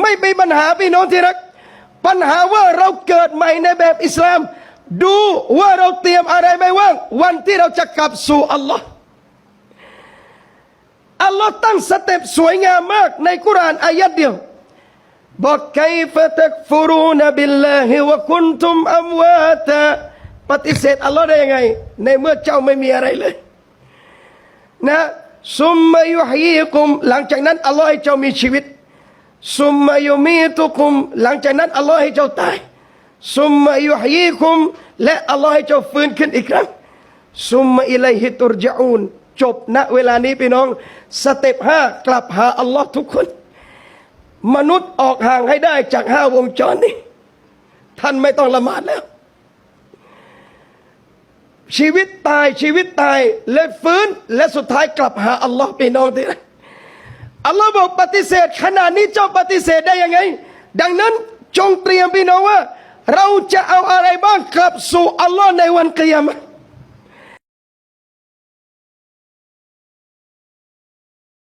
ไม่เป็นปัญหาพี่น้องที่รัก ปัญหาว่าเราเกิดใหม่ในแบบอิสลาม ดูว่าเราเตรียมอะไรไปว่าง วันที่เราจะกลับสู่อัลลอฮ์อัลลอฮ์ตั้งสเต็ปสวยงามมากในกุรานอายัดเดียวบอกไคฟะตักฟุรูนบิลลาฮิวะคุนตุมอัมวาตะปฏิเสธอัลลอฮ์ได้ยังไง ในเมื่อเจ้าไม่มีอะไรเลย นะซุมมายุฮีกุม หลังจากนั้นอัลลอฮ์ให้เจ้ามีชีวิต ซุมมายุมีตุกุม หลังจากนั้นอัลลอฮ์ให้เจ้าตายซุมมายุฮีกุม และอัลลอฮ์ให้เจ้าฟื้นขึ้นอีกครั้งซุมมาอิลัยฮิตุรจาอูนจบณเวลานี้พี่น้อง สเต็ปห้ากลับหาอัลลอฮ์ทุกคน มนุษย์ออกห่างให้ได้จากห้าวงจรนี้ ท่านไม่ต้องละหมาดแล้ว ชีวิตตายชีวิตตายและฟื้นและสุดท้ายกลับหาอัลลอฮ์พี่น้องที่ อัลลอฮ์บอกปฏิเสธ ขนาดนี้เจ้าปฏิเสธได้ยังไง ดังนั้นจงเตรียมพี่น้องว่า เราจะเอาอะไรบ้างกลับสู่อัลลอฮ์ในวันเกียามะห์